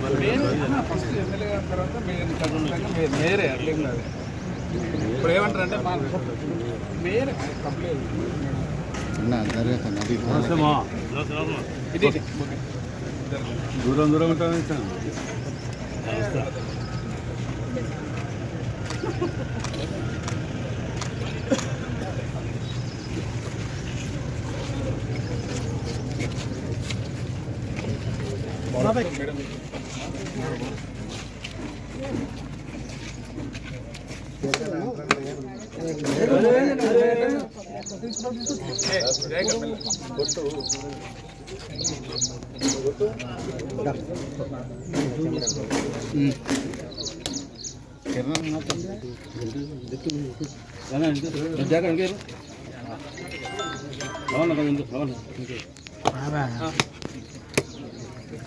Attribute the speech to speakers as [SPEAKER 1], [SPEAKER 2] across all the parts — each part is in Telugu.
[SPEAKER 1] మీరు మీరు మేరే అట్లేం కాదు ఇప్పుడు ఏమంటారు మేరే కంప్లీట్ ఇది
[SPEAKER 2] దూరం దూరం ఉంటుంది
[SPEAKER 1] Jangan, jangan, jangan. Lawan, lawan, lawan.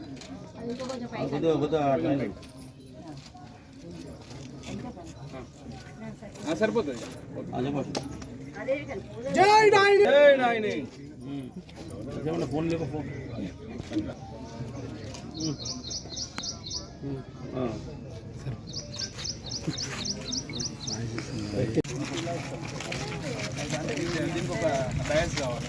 [SPEAKER 1] Mallesh ఇట్రా.
[SPEAKER 3] బాబాయ్
[SPEAKER 1] ఆ, సరిపోతుంది.
[SPEAKER 2] ఫోన్ లేక ఫోన్
[SPEAKER 1] దీనికి ఒక డయాన్స్ కావాలి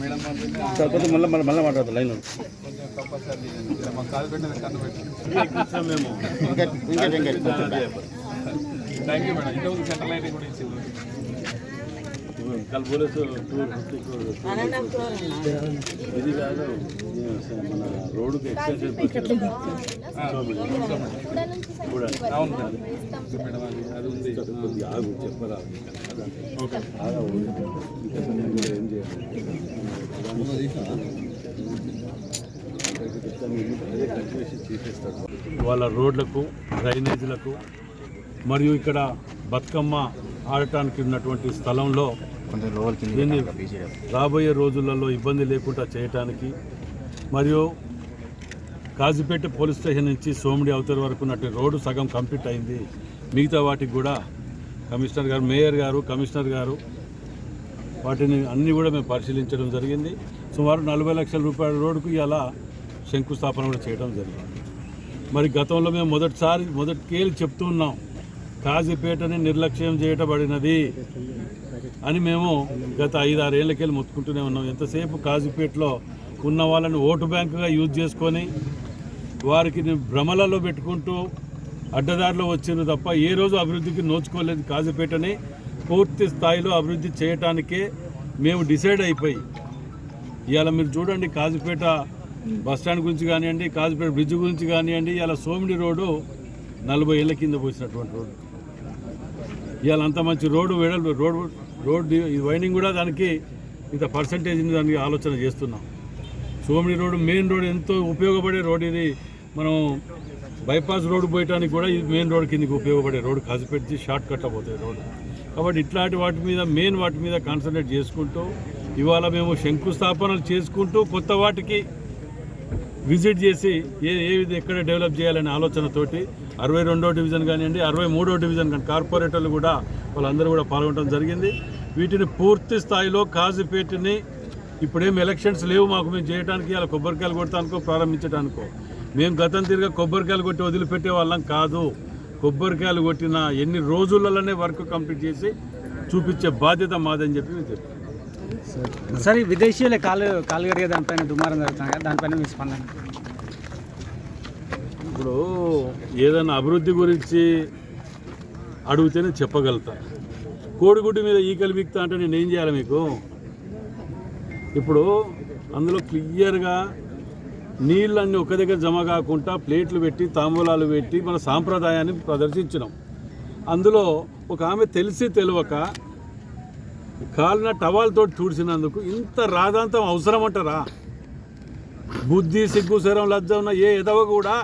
[SPEAKER 1] మేడం పంపింది
[SPEAKER 2] కాకపోతే మళ్ళీ మళ్ళీ మళ్ళీ మాట్లాడతాం లైన్
[SPEAKER 1] కొంచెం కంపల్సరీ ఇలా మా కాలు పెట్టిన కన్ను పెట్టి
[SPEAKER 2] మేము
[SPEAKER 1] థ్యాంక్ యూ మేడం ఇంతకుముందు సెంట్రల్ లైట్ కూడా ఇచ్చింది
[SPEAKER 2] కల్ పోలీసు ఇది కాదు మన రోడ్డుకి ఎక్సైజ్
[SPEAKER 1] అది అది ఉంది.
[SPEAKER 2] కొద్దిగా ఆగు చెప్పరా. ఏం చేయాలి? వాళ్ళ రోడ్లకు డ్రైనేజీలకు మరియు ఇక్కడ బతుకమ్మ ఆడటానికి ఉన్నటువంటి స్థలంలో దీన్ని రాబోయే రోజులలో ఇబ్బంది లేకుండా చేయటానికి మరియు కాజీపేట పోలీస్ స్టేషన్ నుంచి సోమిడి అవతల వరకు ఉన్నటువంటి రోడ్డు సగం కంప్లీట్ అయింది. మిగతా వాటికి కూడా కమిషనర్ గారు మేయర్ గారు కమిషనర్ గారు వాటిని అన్నీ కూడా మేము పరిశీలించడం జరిగింది. సుమారు నలభై లక్షల రూపాయల రోడ్డుకు ఇలా శంకుస్థాపన కూడా చేయడం జరిగింది. మరి గతంలో మేము మొదటిసారి మొదటికేళ్ళు చెప్తూ ఉన్నాం కాజీపేటని నిర్లక్ష్యం చేయటబడినది. అని మేము గత ఐదు ఏళ్ళకెళ్ళి మొత్తుకుంటూనే ఉన్నాం. ఎంతసేపు కాజీపేటలో ఉన్న వాళ్ళని ఓటు బ్యాంకుగా యూజ్ చేసుకొని వారికి భ్రమలలో పెట్టుకుంటూ అడ్డదారిలో వచ్చింది తప్ప ఏ రోజు అభివృద్ధికి నోచుకోలేదు కాజీపేటని పూర్తి స్థాయిలో అభివృద్ధి చేయటానికే మేము డిసైడ్ అయిపోయి ఇవాళ మీరు చూడండి కాజీపేట బస్ స్టాండ్ గురించి కానివ్వండి కాజీపేట బ్రిడ్జ్ గురించి కానివ్వండి ఇలా సోమిడి రోడ్డు నలభై ఏళ్ళ కింద పోసినటువంటి రోడ్డు. ఇవాళ అంత మంచి రోడ్డు వెడల్పు రోడ్డు రోడ్ ఈ వైండింగ్ కూడా దానికి ఇంత పర్సంటేజ్ దానికి ఆలోచన చేస్తున్నాం. సోమిడి రోడ్డు మెయిన్ రోడ్ ఎంతో ఉపయోగపడే రోడ్ ఇది. మనం బైపాస్ రోడ్డు పోయటానికి కూడా ఇది మెయిన్ రోడ్ కిందకి ఉపయోగపడే రోడ్డు. కాసిపెట్టి షార్ట్ కట్ అయిపోతుంది రోడ్డు. కాబట్టి ఇట్లాంటి వాటి మీద మెయిన్ వాటి మీద కాన్సన్ట్రేట్ చేసుకుంటూ ఇవాళ మేము శంకుస్థాపనలు చేసుకుంటూ కొత్త వాటికి విజిట్ చేసి ఏ ఏ విధంగా ఎక్కడ డెవలప్ చేయాలనే ఆలోచనతోటి అరవై రెండో డివిజన్ కానివ్వండి అరవై మూడో డివిజన్ కానీ కార్పొరేటర్లు కూడా వాళ్ళందరూ కూడా పాల్గొనడం జరిగింది. వీటిని పూర్తి స్థాయిలో కాజీపేటని ఇప్పుడేం ఎలక్షన్స్ లేవు మాకు మేము చేయడానికి అలా కొబ్బరికాయలు కొడటానికో ప్రారంభించడానికో మేము గతం తిరిగా కొబ్బరికాయలు కొట్టి వదిలిపెట్టే వాళ్ళం కాదు. కొబ్బరికాయలు కొట్టిన ఎన్ని రోజులలోనే వర్క్ కంప్లీట్ చేసి చూపించే బాధ్యత మాదని చెప్పి మేము చెప్పాం.
[SPEAKER 3] సరే విదేశీయుల కాలు కాలు కడిగే దానిపైన దుమారం జరుగుతుంది కదా దానిపైన మీ స్పందన?
[SPEAKER 2] ఇప్పుడు ఏదైనా అభివృద్ధి గురించి అడిగితేనే చెప్పగలుగుతా కోడిగుడ్డు మీద ఈకలు బిక్తా అంటే నేను ఏం చేయాలి మీకు? ఇప్పుడు అందులో క్లియర్గా నీళ్ళన్నీ ఒక దగ్గర జమ కాకుండా ప్లేట్లు పెట్టి తాంబూలాలు పెట్టి మన సాంప్రదాయాన్ని ప్రదర్శించినాం. అందులో ఒక ఆమె తెలిసి తెలియక కాలిన టవాల్తో తుడిచినందుకు ఇంత రాదాంతం అవసరం అంటారా బుద్ధి సిగ్గు శరం లజ్జ ఉన్న ఏ ఎదవ కూడా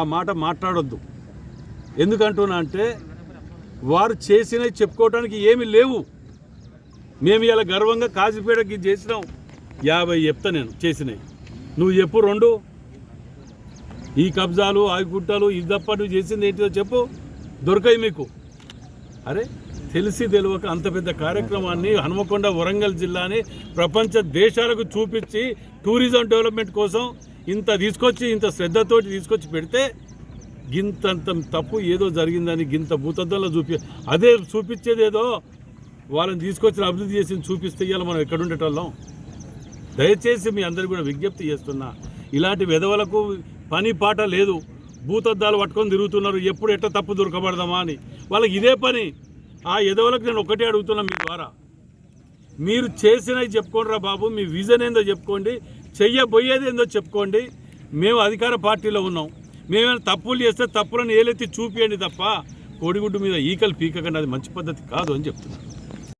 [SPEAKER 2] ఆ మాట మాట్లాడొద్దు. ఎందుకంటున్నా అంటే వారు చేసినవి చెప్పుకోవడానికి ఏమీ లేవు. మేము ఇలా గర్వంగా కాజీపేటకి చేసినాం. యాభై చెప్తా నేను చేసినవి. నువ్వు చెప్పు రెండు. ఈ కబ్జాలు ఆ గుట్టాలు ఇది తప్ప నువ్వు చేసింది ఏంటిదో చెప్పు. దొరకాయి మీకు. అరే తెలిసి తెలియక అంత పెద్ద కార్యక్రమాన్ని హనుమకొండ వరంగల్ జిల్లాని ప్రపంచ దేశాలకు చూపించి టూరిజం డెవలప్మెంట్ కోసం ఇంత తీసుకొచ్చి ఇంత శ్రద్ధతోటి తీసుకొచ్చి పెడితే గింతంత తప్పు ఏదో జరిగిందని గింత భూతద్దంలో చూపి అదే చూపించేది ఏదో వాళ్ళని తీసుకొచ్చిన అభివృద్ధి చేసి చూపిస్తే ఇవాళ మనం ఎక్కడ ఉండేటోళ్ళం దయచేసి మీ అందరికీ కూడా విజ్ఞప్తి చేస్తున్నా ఇలాంటి విధవలకు పని పాట లేదు భూతద్దాలు పట్టుకొని తిరుగుతున్నారు ఎప్పుడు ఎట్ట తప్పు దొరకబడదామా అని. వాళ్ళకి ఇదే పని. ఆ ఎదవలకు నేను ఒకటే అడుగుతున్నా మీ ద్వారా. మీరు చేసినవి చెప్పుకోండి రా బాబు మీ విజన్ ఏందో చెప్పుకోండి చెయ్యబోయేది ఏందో చెప్పుకోండి. మేము అధికార పార్టీలో ఉన్నాం. మేమేమైనా తప్పులు చేస్తే తప్పులను ఏలెత్తి చూపియండి తప్ప కోడిగుడ్డు మీద ఈకలు పీకకండి అది మంచి పద్ధతి కాదు అని చెప్తున్నాను